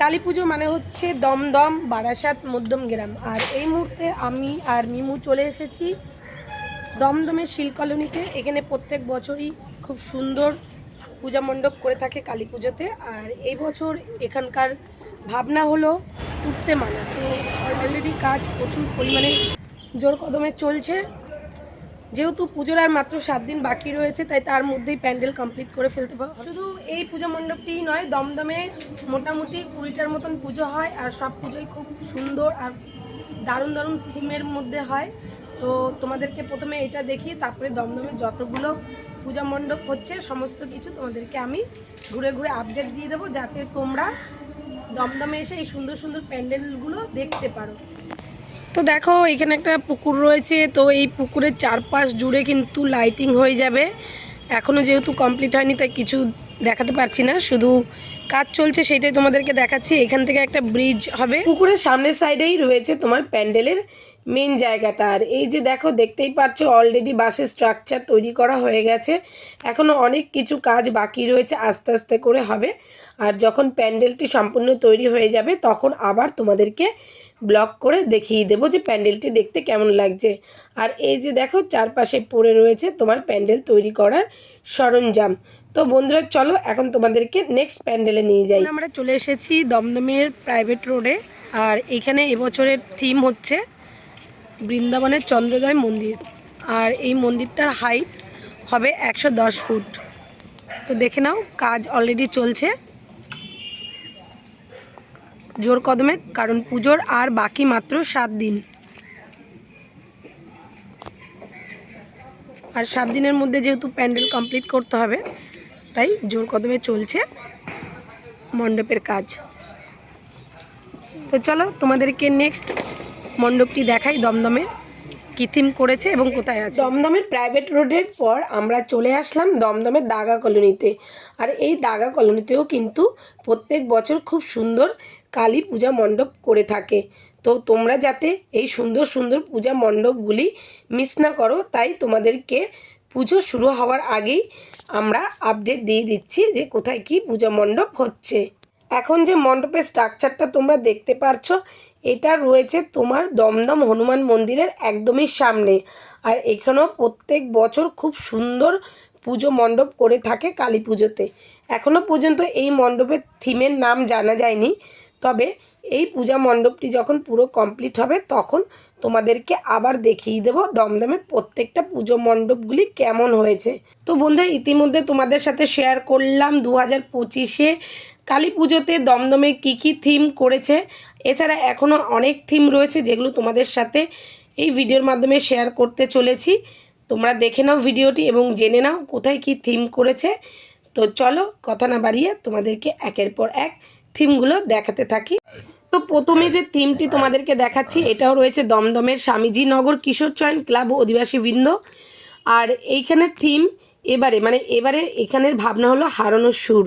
কালী পুজো মানে হচ্ছে দমদম, বারাসাত, মধ্যম গ্রাম। আর এই মুহূর্তে আমি আর মিমু চলে এসেছি দমদমের শিল কলোনিতে। এখানে প্রত্যেক বছরই খুব সুন্দর পূজা মণ্ডপ করে থাকে কালী পুজোতে আর এই বছর এখানকার ভাবনা হলো উঠতে মানা। তো অলরেডি কাজ প্রচুর পরিমাণে জোর কদমে চলছে। যেহেতু পুজোর আর মাত্র সাত দিন বাকি রয়েছে, তাই তার মধ্যেই প্যান্ডেল কমপ্লিট করে ফেলতে পারব। শুধু এই পূজা মণ্ডপটিই নয়, দমদমে মোটামুটি কুড়িটার মতন পুজো হয়, আর সব পুজোই খুব সুন্দর আর দারুণ দারুণ থিমের মধ্যে হয়। তো তোমাদেরকে প্রথমে এটা দেখি তারপরে দমদমে যতগুলো পূজা মণ্ডপ হচ্ছে, সমস্ত কিছু তোমাদেরকে আমি ঘুরে ঘুরে আপডেট দিয়ে দেবো, যাতে তোমরা দমদমে এসে এই সুন্দর সুন্দর প্যান্ডেলগুলো দেখতে পারো। তো দেখো, এখানে একটা পুকুর রয়েছে, তো এই পুকুরের চারপাশ জুড়ে কিন্তু লাইটিং হয়ে যাবে। এখনও যেহেতু কমপ্লিট হয়নি, তাই কিছু দেখাতে পারছি না। শুধু কাজ চলছে সেটাই তোমাদেরকে দেখাচ্ছি। এখান থেকে একটা ব্রিজ হবে। পুকুরের সামনের সাইডেই রয়েছে তোমার প্যান্ডেলের মেন জায়গাটা। আর এই যে দেখো, দেখতেই পাচ্ছ অলরেডি বাসের স্ট্রাকচার তৈরি করা হয়ে গেছে। এখনও অনেক কিছু কাজ বাকি রয়েছে, আস্তে আস্তে করে হবে। আর যখন প্যান্ডেলটি সম্পূর্ণ তৈরি হয়ে যাবে, তখন আবার তোমাদেরকে ব্লক করে দেখিয়ে দেবো যে প্যান্ডেলটি দেখতে কেমন লাগছে। আর এই যে দেখো, চারপাশে পড়ে রয়েছে তোমার প্যান্ডেল তৈরি করার সরঞ্জাম। তো বন্ধুরা, চলো এখন তোমাদেরকে নেক্সট প্যান্ডেলে নিয়ে যাই। আমরা চলে এসেছি দমদমের প্রাইভেট রোডে আর এখানে এবছরের থিম হচ্ছে বৃন্দাবনের চন্দ্রোদয় মন্দির। আর এই মন্দিরটার হাইট হবে একশো দশ ফুট। তো দেখে নাও, কাজ অলরেডি চলছে। জোর কদমে, কারণ পুজোর আর বাকি মাত্র সাত দিন। আর সাত দিনের মধ্যে যেহেতু প্যান্ডেল কমপ্লিট করতে হবে, তাই জোর কদমে চলছে মণ্ডপের কাজ। তো চলো তোমাদেরকে নেক্সট মণ্ডপটি দেখাই দমদমের কি থিম করেছে এবং কোথায় আছে। দমদমের প্রাইভেট রোডের পর আমরা চলে আসলাম দমদমের দাগা কলোনিতে। আর এই দাগা কলোনিতেও কিন্তু প্রত্যেক বছর খুব সুন্দর কালী পূজা মণ্ডপ করে থাকে। তো তোমরা যাতে এই সুন্দর সুন্দর পূজা মণ্ডপগুলি মিস না করো, তাই তোমাদেরকে পুজো শুরু হওয়ার আগেই আমরা আপডেট দিয়ে দিচ্ছি যে কোথায় কি পূজা মণ্ডপ হচ্ছে। এখন যে মণ্ডপের স্ট্রাকচারটা তোমরা দেখতে পারছ এটা রয়েছে তোমার দমদম হনুমান মন্দিরের একদমই সামনে। আর এখানেও প্রত্যেক বছর খুব সুন্দর পুজো মণ্ডপ করে থাকে কালী পুজোতে। এখনও পর্যন্ত এই মণ্ডপের থিমের নাম জানা যায়নি। তবে এই পূজা মণ্ডপটি যখন পুরো কমপ্লিট হবে, তখন তোমাদেরকে আবার দেখিয়ে দেবো দমদমের প্রত্যেকটা পুজো মণ্ডপগুলি কেমন হয়েছে। তো বন্ধুরা, ইতিমধ্যে তোমাদের সাথে শেয়ার করলাম। দু হাজার পঁচিশে কালী পুজোতে দমদমে কী কী থিম করেছে? এছাড়া এখনও অনেক থিম রয়েছে যেগুলো তোমাদের সাথে এই ভিডিওর মাধ্যমে শেয়ার করতে চলেছি। তোমরা দেখে নাও ভিডিওটি এবং জেনে নাও কোথায় কি থিম করেছে। তো চলো কথা না বাড়িয়ে তোমাদেরকে একের পর এক থিমগুলো দেখাতে থাকি। তো প্রথমে যে থিমটি তোমাদেরকে দেখাচ্ছি, এটাও রয়েছে দমদমের স্বামীজি নগর কিশোর চয়ন ক্লাব অধিবাসী বৃন্দ। আর এইখানের থিম এবারে মানে এবারে এখানের ভাবনা হলো হারানোর সুর।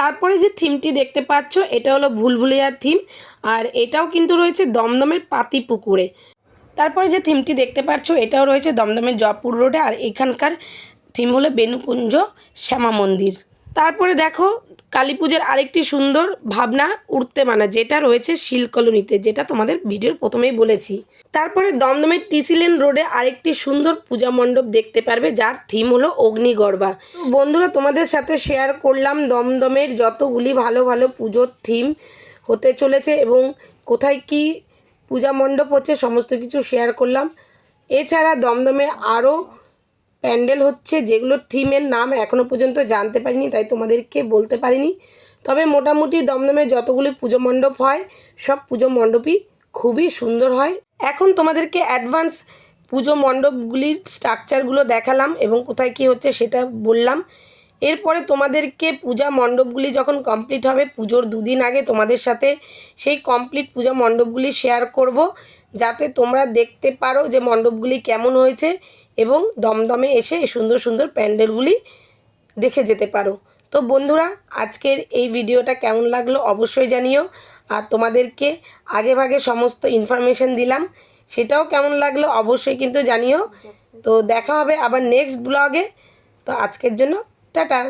তারপরে যে থিমটি দেখতে পাচ্ছ, এটা হলো ভুলভুলিয়ার থিম, আর এটাও কিন্তু রয়েছে দমদমের পাতি পুকুরে। তারপরে যে থিমটি দেখতে পাচ্ছ, এটাও রয়েছে দমদমের জয়পুর রোডে, আর এখানকার থিম হলো বেনুকুঞ্জ শ্যামা মন্দির। তারপরে দেখো কালী পুজোর আরেকটি সুন্দর ভাবনা উঠতে মানা, যেটা রয়েছে শিলকলোনিতে যেটা তোমাদের ভিডিওর প্রথমেই বলেছি। তারপরে দমদমের টিসিলেন রোডে আরেকটি সুন্দর পূজা মণ্ডপ দেখতে পারবে, যার থিম হলো অগ্নিগর্বা বন্ধুরা, তোমাদের সাথে শেয়ার করলাম দমদমের যতগুলি ভালো ভালো পুজোর থিম হতে চলেছে এবং কোথায় কি পূজা মণ্ডপ হচ্ছে, সমস্ত কিছু শেয়ার করলাম। এছাড়া দমদমে আরও প্যান্ডেল হচ্ছে যেগুলোর থিমের নাম এখনও পর্যন্ত জানতে পারিনি, তাই তোমাদেরকে বলতে পারিনি। তবে মোটামুটি দমদমে যতগুলি পুজো মণ্ডপ হয়, সব পুজো মণ্ডপই খুবই সুন্দর হয়। এখন তোমাদেরকে অ্যাডভান্স পুজো মণ্ডপগুলির স্ট্রাকচারগুলো দেখালাম এবং কোথায় কী হচ্ছে সেটা বললাম। এরপরে তোমাদেরকে পূজা মণ্ডপগুলি যখন কমপ্লিট হবে, পুজোর দুদিন আগে তোমাদের সাথে সেই কমপ্লিট পূজা মণ্ডপগুলি শেয়ার করব। যাতে তোমরা দেখতে পারো যে মণ্ডপগুলি কেমন হয়েছে এবং দমদমে এসে এই সুন্দর সুন্দর প্যান্ডেলগুলি দেখে যেতে পারো। তো বন্ধুরা, আজকের এই ভিডিওটা কেমন লাগল অবশ্যই জানিও। আর তোমাদেরকে আগে ভাগে সমস্ত ইনফরমেশন দিলাম, সেটাও কেমন লাগল অবশ্যই কিন্তু জানিও। তো দেখা হবে আবার নেক্সট ব্লগে তো আজকের জন্য টাটা।